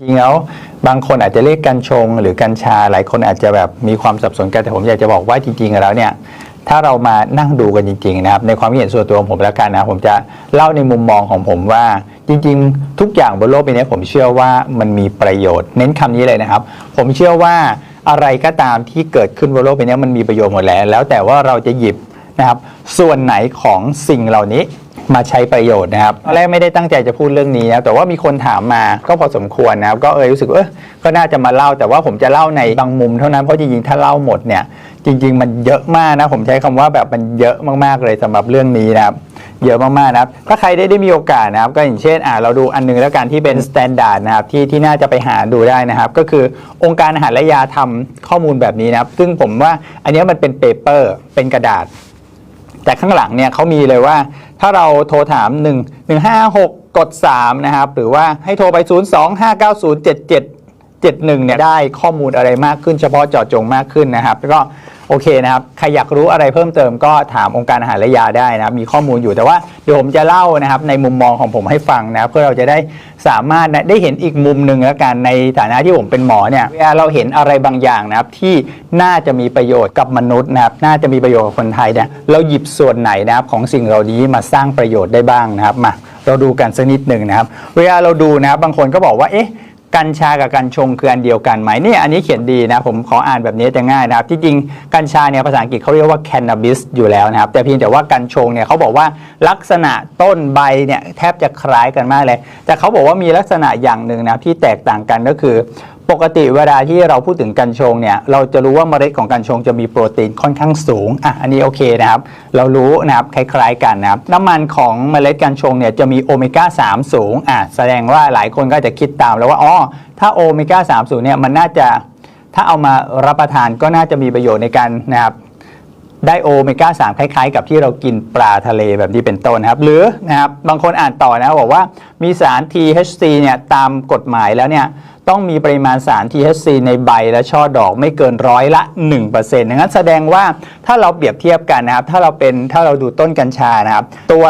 จริงแล้วบางคนอาจจะเรียกกัญชง หรือกัญชาหลายคนอาจจะแบบมีความสับสนกันแต่ผมอยากจะบอกว่าจริงๆแล้วเนี่ยถ้าเรามานั่งดูกันจริงๆนะครับในความเห็นส่วนตัวของผมแล้วกันนะผมจะเล่าในมุมมองของผมว่า จริงๆ ทุกอย่างบนโลกใบนี้ผมเชื่อว่ามันมีประโยชน์ เน้นคำนี้เลยนะครับ ผมเชื่อว่าอะไรก็ตามที่เกิดขึ้นบนโลกใบนี้มันมีประโยชน์หมดแล้ว แล้วแต่ว่าเราจะหยิบ นะครับ ส่วนไหนของสิ่งเหล่านี้มาใช้ประโยชน์นะครับตอนแรกไม่ได้ตั้งใจจะพูดเรื่องนี้นะแต่ว่ามีคนถามมาก็พอสมควรนะครับ ก็เออรู้สึกเออก็น่าจะมาเล่า แต่ว่าผมจะเล่าในบางมุมเท่านั้น เพราะจริงๆ ถ้าเล่าหมดเนี่ย จริง ๆ มันเยอะมากนะ ผมใช้คำว่าแบบมันเยอะมากๆเลยสำหรับเรื่องนี้นะครับ เยอะมากๆนะครับ ถ้าใครได้ได้มีโอกาสนะครับ ก็อย่างเช่น อ่าเราดูอันหนึงแล้วกันที่เป็นสแตนดาร์ดนะครับ ที่ที่น่าจะไปหาดูได้นะครับ ก็คือองค์การอาหารและยาทำข้อมูลแบบนี้นะครับ ซึ่งผมว่าอันนี้มันเป็นเปเปอร์ เป็นกระดาษ แต่ข้างหลังเนี่ยเขามีเลยว่า ถ้าเราโทรถาม 1 1 5 6 กด 3 นะครับ หรือว่าให้โทรไป 0 2 5 9 0 7 7 71 เนี่ยได้ข้อมูลอะไรมากขึ้นเฉพาะเจาะจงมากขึ้นนะครับ แล้วก็ โอเคนะครับ ใครอยากรู้อะไรเพิ่มเติมก็ถามองค์การอาหารและยาได้นะครับ มีข้อมูลอยู่แต่ว่าเดี๋ยวผมจะเล่านะครับในมุมมองของผมให้ฟังนะครับเพื่อเราจะได้สามารถนะได้เห็นอีกมุมหนึ่งแล้วกันในฐานะที่ผมเป็นหมอเนี่ยเวลาเราเห็นอะไรบางอย่างนะครับที่น่าจะมีประโยชน์กับมนุษย์นะครับน่าจะมีประโยชน์กับคนไทยเนี่ยเราหยิบส่วนไหนนะครับของสิ่งเหล่านี้มาสร้างประโยชน์ได้บ้างนะครับมาเราดูกันสักนิดหนึ่งนะครับ เวลาเราดูนะครับบางคนก็บอกว่าเอ๊ะ กัญชากับกัญชงคืออันเดียวกันไหมเนี่ยอันนี้เขียนดีนะผมขออ่านแบบนี้จะง่ายนะครับที่จริงกัญชาเนี่ยภาษาอังกฤษเขาเรียกว่า cannabis อยู่แล้วนะครับ แต่เพียงแต่ว่ากัญชงเนี่ยเขาบอกว่าลักษณะต้นใบเนี่ยแทบจะคล้ายกันมากเลย แต่เขาบอกว่ามีลักษณะอย่างหนึ่งนะที่แตกต่างกันก็คือ ปกติเวลาที่เราพูดถึงกัญชงเนี่ยเราจะรู้ว่าเมล็ดของกัญชงจะมีโปรตีนค่อนข้างสูงอะอันนี้โอเคนะครับเรารู้นะครับคล้ายๆกันนะครับน้ำมันของเมล็ดกัญชงเนี่ยจะมีโอเมก้า3 สูงอะแสดงว่าหลายคนก็จะคิดตามแล้วว่าอ๋อถ้าโอเมก้า3 สูงเนี่ยมันน่าจะถ้าเอามารับประทานก็น่าจะมีประโยชน์ในการนะครับได้โอเมก้า3คล้ายๆ กับที่เรากินปลาทะเลแบบนี้เป็นต้นนะครับ หรือนะครับบางคนอ่านต่อนะบอกว่ามีสาร THC เนี่ยตามกฎหมายแล้วเนี่ย ต้องมีปริมาณสาร THC ในใบและช่อดอกไม่เกินร้อยละ 1%ดังนั้นแสดงว่าถ้าเราเปรียบเทียบกันนะครับ ถ้าเราเป็นถ้าเราดูต้นกัญชานะครับ ตัว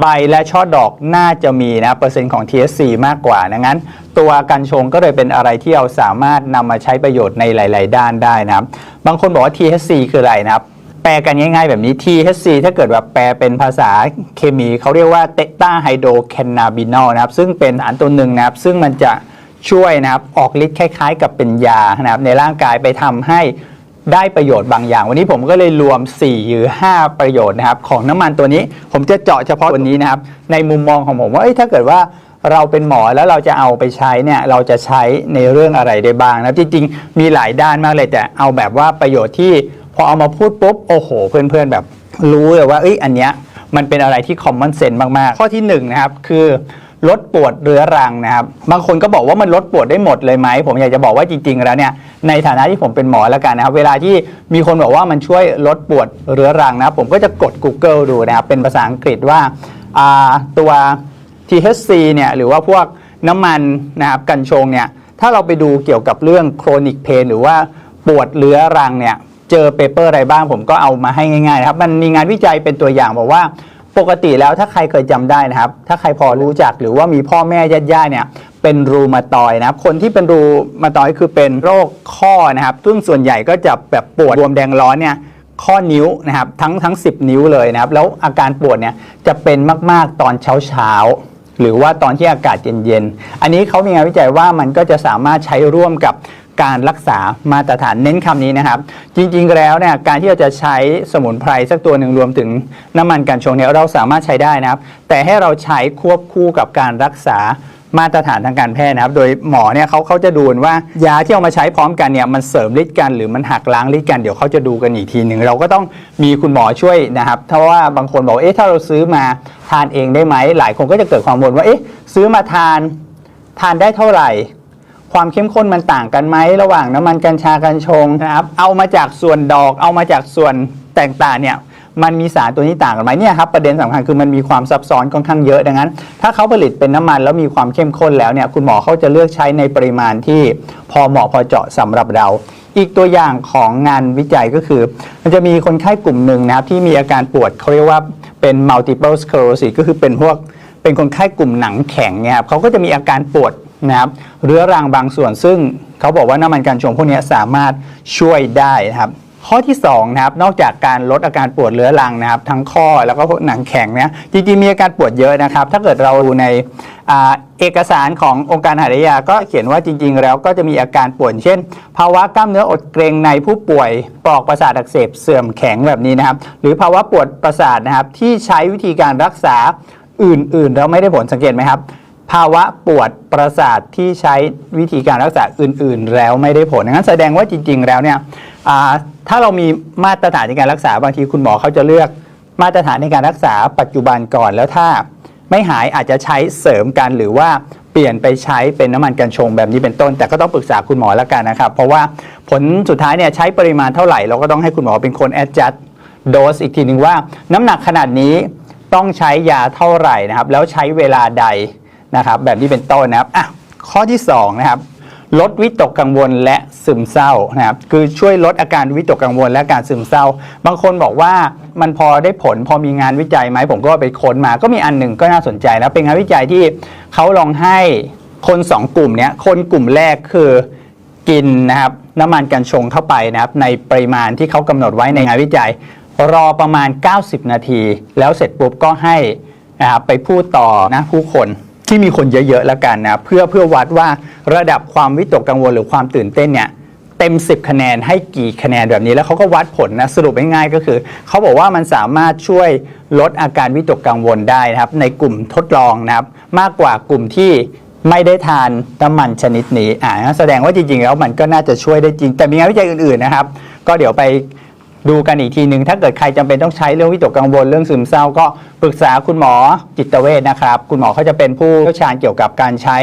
ใบและช่อดอกน่าจะมีนะเปอร์เซ็นต์ของ THC มากกว่าดังนั้น ตัวกัญชงก็เลยเป็นอะไรที่เราสามารถนำมาใช้ประโยชน์ในหลาย ๆ ด้านได้นะครับ บางคนบอกว่า THC คืออะไรนะครับแปลกันง่ายๆแบบนี้ THC ถ้าเกิดแบบแปลเป็นภาษาเคมีเขาเรียกว่าเตต้าไฮโดรแคนนาบินอลนะครับ ซึ่งเป็นสารตัวหนึ่งนะครับ ซึ่งมันจะ ช่วยนะครับออกฤทธิ์คล้าย ๆ กับเป็นยานะครับในร่างกายไปทำให้ได้ประโยชน์บางอย่าง วันนี้ผมก็เลยรวม 4 หรือ 5 ประโยชน์นะครับของน้ำมันตัวนี้ ผมจะเจาะเฉพาะตัวนี้นะครับในมุมมองของผมว่าถ้าเกิดว่าเราเป็นหมอแล้วเราจะเอาไปใช้เนี่ยเราจะใช้ในเรื่องอะไรได้บ้างนะจริงๆ มีหลายด้านมากเลยแต่เอาแบบว่าประโยชน์ที่พอเอามาพูดปุ๊บโอ้โห เพื่อนๆแบบรู้เลยว่าเอ้ยอันเนี้ยมันเป็นอะไรที่ common sense มากๆ ข้อที่หนึ่งนะครับคือ ลดปวดเรื้อรังนะครับบางคนก็บอกว่ามันลดปวดได้หมดเลยไหมผมอยากจะบอกว่าจริง ๆ แล้วเนี่ยในฐานะที่ผมเป็นหมอแล้วกันนะครับเวลาที่มีคนบอกว่ามันช่วยลดปวดเรื้อรังนะครับผมก็จะกด Google ดูนะครับเป็นภาษาอังกฤษว่าตัว THC เนี่ยหรือว่าพวกน้ำมันนะครับกัญชงเนี่ยถ้าเราไปดูเกี่ยวกับเรื่อง chronic pain หรือว่าปวดเรื้อรังเนี่ยเจอเปเปอร์อะไรบ้างผมก็เอามาให้ง่ายๆนะครับมันมีงานวิจัยเป็นตัวอย่างบอกว่า ปกติแล้วถ้าใครเคยจำได้นะครับ ถ้าใครพอรู้จักหรือว่ามีพ่อแม่ญาติๆเนี่ยเป็นรูมาตอยนะครับ คนที่เป็นรูมาตอยคือเป็นโรคข้อนะครับ ซึ่งส่วนใหญ่ก็จะแบบปวดบวมแดงร้อนเนี่ยข้อนิ้วนะครับทั้งทั้ง 10 นิ้วเลยนะครับ แล้วอาการปวดเนี่ยจะเป็นมาก ๆ ตอนเช้าเช้าๆหรือว่าตอนที่อากาศเย็นๆ อันนี้เขามีงานวิจัยว่ามันก็จะสามารถใช้ร่วมกับ การรักษามาตรฐานเน้นคำนี้นะครับ จริงๆแล้วเนี่ยการที่เราจะใช้สมุนไพรสักตัวหนึ่งรวมถึงน้ำมันกัญชงเนี่ยเราสามารถใช้ได้นะครับ แต่ให้เราใช้ควบคู่กับการรักษามาตรฐานทางการแพทย์นะครับ โดยหมอเนี่ยเขาเขาจะดูว่ายาที่เอามาใช้พร้อมกันเนี่ยมันเสริมฤทธิ์กันหรือมันหักล้างฤทธิ์กันเดี๋ยวเขาจะดูกันอีกทีหนึ่งเราก็ต้องมีคุณหมอช่วยนะครับเพราะว่าบางคนบอกเอ๊ะถ้าเราซื้อมาทานเองได้ไหมหลายคนก็จะเกิดความกังวลว่าเอ๊ะซื้อมาทานทานได้เท่าไหร่ ความเข้มข้นมันต่างกันไหมระหว่างน้ำมันกัญชากัญชงนะครับเอามาจากส่วนดอกเอามาจากส่วนต่างๆเนี่ยมันมีสารตัวนี้ต่างกันไหมเนี่ยครับประเด็นสำคัญคือมันมีความซับซ้อนค่อนข้างเยอะดังนั้น ถ้าเขาผลิตเป็นน้ำมันแล้วมีความเข้มข้นแล้วเนี่ยคุณหมอเขาจะเลือกใช้ในปริมาณที่พอเหมาะพอเจาะสำหรับเรา อีกตัวอย่างของงานวิจัยก็คือ มันจะมีคนไข้กลุ่มหนึ่งนะครับที่มีอาการปวดเขาเรียกว่าเป็น multiple sclerosis ก็คือเป็นพวกเป็นคนไข้กลุ่มหนังแข็งเนี่ยครับเขาก็จะมีอาการปวด นะครับเรื้อรังบางส่วนซึ่งเขาบอกว่าน้ำมันกัญชงพวกนี้สามารถช่วยได้นะครับข้อที่2นะครับนอกจากการลดอาการปวดเรื้อรังนะครับ ทั้งข้อแล้วก็หนังแข็งเนี่ยจริงๆมีอาการปวดเยอะนะครับ ถ้าเกิดเราดูในอเอกสารขององค์การหารและยาก็เขียนว่าจริง ๆ แล้วก็จะมีอาการปวดเช่น ภาวะกล้ามเนื้ออดเกรงในผู้ป่วยปลอกประสาทอักเสบเสื่อมแข็งแบบนี้นะครับ หรือภาวะปวดประสาทนะครับที่ใช้วิธีการรักษาอื่นๆ แล้วไม่ได้ผลสังเกตไหมครับ ภาวะปวดประสาทที่ใช้วิธีการรักษาอื่น ๆ แล้วไม่ได้ผลงั้นแสดงว่าจริง ๆ แล้วเนี่ยถ้าเรามีมาตรฐานในการรักษาบางทีคุณหมอเขาจะเลือกมาตรฐานในการรักษาปัจจุบันก่อนแล้วถ้าไม่หายอาจจะใช้เสริมกันหรือว่าเปลี่ยนไปใช้เป็นน้ำมันกัญชงแบบนี้เป็นต้น แต่ก็ต้องปรึกษาคุณหมอแล้วกันนะครับ เพราะว่าผลสุดท้ายเนี่ยใช้ปริมาณเท่าไหร่เราก็ต้องให้คุณหมอเป็นคน adjust โดสอีกทีหนึ่งว่า น้ำหนักขนาดนี้ต้องใช้ยาเท่าไหร่นะครับ แล้วใช้เวลาใด นะครับ แบบนี้เป็นต้นนะครับอะข้อที่2นะครับลดวิตกกังวลและซึมเศร้านะครับคือช่วยลดอาการวิตกกังวลและการซึมเศร้า บางคนบอกว่ามันพอได้ผลพอมีงานวิจัยไหมผมก็ไปค้นมาก็มีอันหนึ่งก็น่าสนใจนะเป็นงานวิจัยที่เขาลองให้คนสองกลุ่มเนี้ยคนกลุ่มแรกคือกินนะครับน้ำมันกัญชงเข้าไปนะครับในปริมาณที่เขากำหนดไว้ในงานวิจัย รอประมาณ 90 นาที แล้วเสร็จปุ๊บก็ให้นะครับไปพูดต่อนะผู้คน ที่มีคนเยอะๆแล้วกันนะเพื่อเพื่อวัดว่าระดับความวิตกกังวลหรือความตื่นเต้นเนี่ยเต็ม 10 คะแนนให้กี่คะแนนแบบนี้แล้วเขาก็วัดผลนะสรุปง่ายๆก็คือเขาบอกว่ามันสามารถช่วยลดอาการวิตกกังวลได้นะครับ ในกลุ่มทดลองนะครับ มากกว่ากลุ่มที่ไม่ได้ทานน้ำมันชนิดนี้อ่านแสดงว่าจริงๆแล้วมันก็น่าจะช่วยได้จริง แต่มีงานวิจัยอื่นๆนะครับ ก็เดี๋ยวไป ดูกันอีกทีหนึ่งถ้าเกิดใครจำเป็นต้องใช้เรื่องวิตกกังวลเรื่องซึมเศร้าก็ปรึกษาคุณหมอจิตเวชนะครับ คุณหมอเขาจะเป็นผู้เชี่ยวชาญเกี่ยวกับการใช้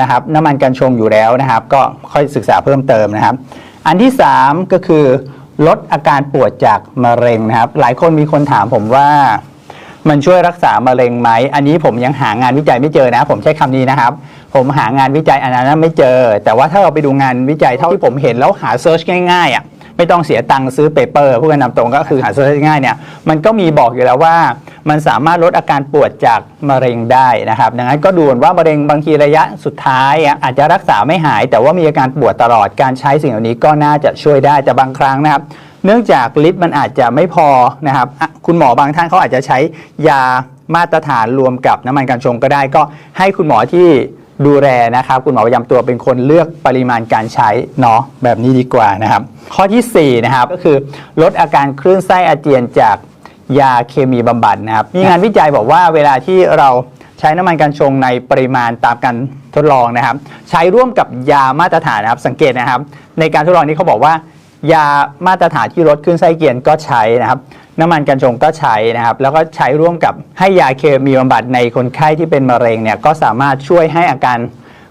นะครับน้ำมันกัญชงอยู่แล้วนะครับ ก็ค่อยศึกษาเพิ่มเติมนะครับ อันที่ 3 ก็คือลดอาการปวดจากมะเร็งนะครับ หลายคนมีคนถามผมว่ามันช่วยรักษามะเร็งไหม อันนี้ผมยังหางานวิจัยไม่เจอนะ ผมใช้คำนี้นะครับ ผมหางานวิจัยอันนั้นไม่เจอ แต่ว่าถ้าเราไปดูงานวิจัยเท่าที่ผมเห็นแล้วหาเซิร์ชง่ายๆอะ ไม่ต้องเสียตังค์ซื้อเปเปอร์พูดกันนำตรงก็คือหาเซิร์ชง่ายเนี่ยมันก็มีบอกอยู่แล้วว่า มันสามารถลดอาการปวดจากมะเร็งได้นะครับดังนั้นก็ดูว่ามะเร็งบางทีระยะสุดท้ายอาจจะรักษาไม่หาย แต่ว่ามีอาการปวดตลอดการใช้สิ่งเหล่านี้ก็น่าจะช่วยได้แต่บางครั้งนะครับเนื่องจากฤทธิ์มันอาจจะไม่พอนะครับ คุณหมอบางท่านเขาอาจจะใช้ยามาตรฐานรวมกับน้ำมันกัญชงก็ได้ก็ให้คุณหมอที่ ดูแลนะครับ คุณหมอประจำตัวเป็นคนเลือกปริมาณการใช้เนาะแบบนี้ดีกว่านะครับ ข้อทีสี่4นะครับก็คือลดอาการคลื่นไส้อาเจียนจากยาเคมีบำบัดนะครับ มีงานวิจัยบอกว่าเวลาที่เราใช้น้ำมันกัญชงในปริมาณตามการทดลองนะครับ ใช้ร่วมกับยามาตรฐานนะครับ สังเกตนะครับ ในการทดลองนี้เขาบอกว่า ยามาตรฐานที่ลดขึ้นไส้เกียนก็ใช้นะครับ น้ำมันกัญชงก็ใช้นะครับ แล้วก็ใช้ร่วมกับให้ยาเคมีบำบัดในคนไข้ที่เป็นมะเร็งเนี่ยก็สามารถช่วยให้อาการ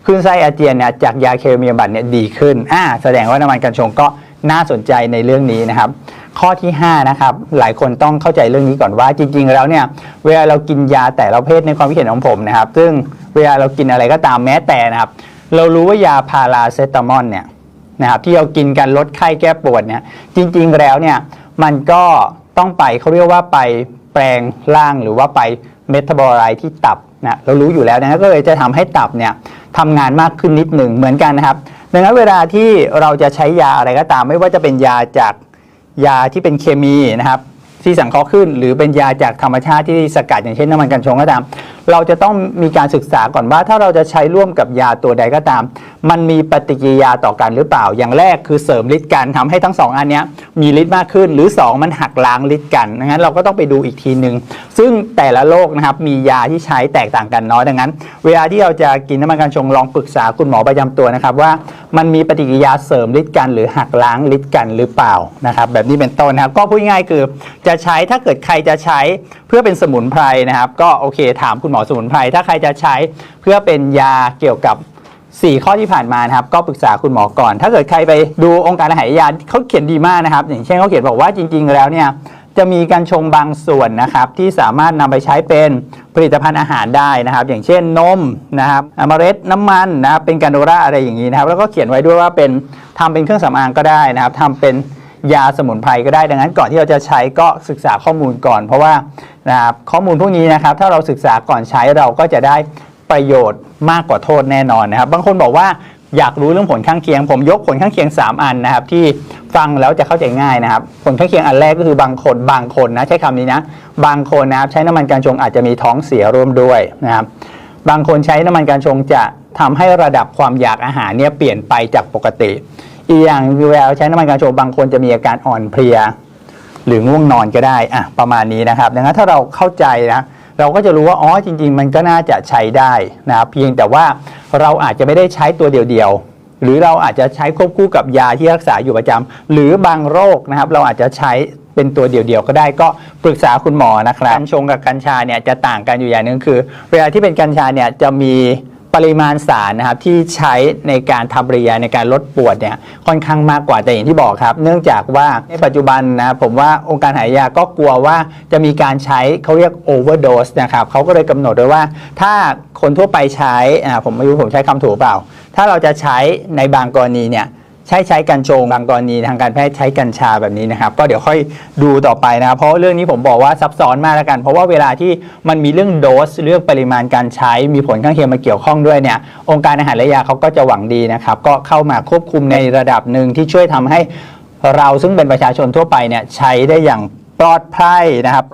คลื่นไส้อาเจียนเนี่ยจากยาเคมีบำบัดเนี่ยดีขึ้นอ่าแสดงว่าน้ำมันกัญชงก็น่าสนใจในเรื่องนี้นะครับ ข้อที่5นะครับหลายคนต้องเข้าใจเรื่องนี้ก่อนว่าจริง ๆ แล้วเนี่ยเวลาเรากินยาแต่ละประเภทในความคิดเห็นของผมนะครับ ซึ่งเวลาเรากินอะไรก็ตามแม้แต่นะครับ เรารู้ว่ายาพาราเซตามอลเนี่ยนะครับที่เรากินกันลดไข้แก้ปวดเนี่ยจริง ๆ แล้วเนี่ยมันก็ ต้องไปเขาเรียกว่าไปแปลงร่างหรือว่าไปเมตาบอลไรที่ตับนะเรารู้อยู่แล้วนะก็เลยจะทำให้ตับเนี่ยทำงานมากขึ้นนิดหนึ่งเหมือนกันนะครับ ดังนั้นเวลาที่เราจะใช้ยาอะไรก็ตาม ไม่ว่าจะเป็นยาจากยาที่เป็นเคมีนะครับที่สังเคราะห์ขึ้น หรือเป็นยาจากธรรมชาติที่สกัดอย่างเช่นน้ำมันกัญชงก็ตาม เราจะต้องมีการศึกษาก่อนว่าถ้าเราจะใช้ร่วมกับยาตัวใดก็ตามมันมีปฏิกิริยาต่อกันหรือเปล่า อย่างแรกคือเสริมฤทธิ์กันทำให้ทั้งสองอันนี้มีฤทธิ์มากขึ้น หรือ 2 มันหักล้างฤทธิ์กันดังนั้นเราก็ต้องไปดูอีกทีหนึ่งซึ่งแต่ละโรคนะครับมียาที่ใช้แตกต่างกันน้อยดังนั้น เวลาที่เราจะกินน้ำมันกัญชงลองปรึกษาคุณหมอประจำตัวนะครับว่ามันมีปฏิกิริยาเสริมฤทธิ์กัน หรือหักล้างฤทธิ์กันหรือเปล่านะครับแบบนี้เป็นต้นนะครับก็พูดง่ายๆคือจะใช้ถ้าเกิดใครจะใช้เพื่อเป็นสมุนไพรนะครับ ก็โอเคถามคุณหมอสมุนไพรถ้าใครจะใช้เพื่อเป็นยาเกี่ยวกับ 4 ข้อที่ผ่านมานะครับก็ปรึกษาคุณหมอก่อน ถ้าเกิดใครไปดูองค์การอาหารยาเขาเขียนดีมากนะครับ อย่างเช่นเขาเขียนบอกว่าจริง ๆ แล้วเนี่ยจะมีการชงบางส่วนนะครับที่สามารถนำไปใช้เป็นผลิตภัณฑ์อาหารได้นะครับ อย่างเช่นนมนะครับเมล็ดน้ำมันนะครับเป็นการโดราอะไรอย่างนี้นะครับ แล้วก็เขียนไว้ด้วยว่าเป็นทำเป็นเครื่องสำอางก็ได้นะครับทำเป็นยาสมุนไพรก็ได้ดังนั้นก่อนที่เราจะใช้ก็ศึกษาข้อมูลก่อน เพราะว่านะครับข้อมูลพวกนี้นะครับ ถ้าเราศึกษาก่อนใช้เราก็จะได้ ประโยชน์มากกว่าโทษแน่นอนนะครับ บางคนบอกว่าอยากรู้เรื่องผลข้างเคียง ผมยกผลข้างเคียง 3 อันนะครับ ที่ฟังแล้วจะเข้าใจง่ายนะครับ ผลข้างเคียงอันแรกก็คือบางคนบางคนนะใช้คำนี้นะ บางคนนะครับใช้น้ำมันการชงอาจจะมีท้องเสียร่วมด้วยนะครับ บางคนใช้น้ำมันการชงจะทำให้ระดับความอยากอาหารเนี่ยเปลี่ยนไปจากปกติ อีกอย่างเวลาใช้น้ำมันการชงบางคนจะมีอาการอ่อนเพลีย หรือง่วงนอนก็ได้อะประมาณนี้นะครับดังนั้นถ้าเราเข้าใจนะ เราก็จะรู้ว่าอ๋อจริง ๆ มันก็น่าจะใช้ได้นะครับเพียงแต่ว่าเราอาจจะไม่ได้ใช้ตัวเดียวๆหรือเราอาจจะใช้ควบคู่กับยาที่รักษาอยู่ประจำหรือบางโรคนะครับ เราอาจจะใช้เป็นตัวเดียวๆก็ได้ก็ปรึกษาคุณหมอนะครับกัญชงกับกัญชาเนี่ยจะต่างกันอยู่อย่างหนึงคือ เวลาที่เป็นกัญชาเนี่ยจะมี ปริมาณสารนะครับที่ใช้ในการทำปฏิกิริยาในการลดปวดเนี่ยค่อนข้างมากกว่าแต่อย่างที่บอกครับ เนื่องจากว่าในปัจจุบันนะผมว่าองค์การหายาก็กลัวว่าจะมีการใช้เขาเรียกโอเวอร์โดสนะครับเขาก็เลยกำหนดไว้ว่า ถ้าคนทั่วไปใช้อ่าผมไม่รู้ผมใช้คำถูกเปล่า ถ้าเราจะใช้ในบางกรณีเนี่ย ใช้ใช้กัญชงบางกรณีทางการแพทย์ใช้กัญชาแบบนี้นะครับก็เดี๋ยวค่อยดูต่อไปนะครับ เพราะเรื่องนี้ผมบอกว่าซับซ้อนมากแล้วกัน เพราะว่าเวลาที่มันมีเรื่องโดสเรื่องปริมาณการใช้มีผลข้างเคียงมาเกี่ยวข้องด้วยเนี่ยองค์การอาหารและยาเขาก็จะหวังดีนะครับ ก็เข้ามาควบคุมในระดับหนึ่งที่ช่วยทำให้เราซึ่งเป็นประชาชนทั่วไปเนี่ยใช้ได้อย่างปลอดภัยนะครับ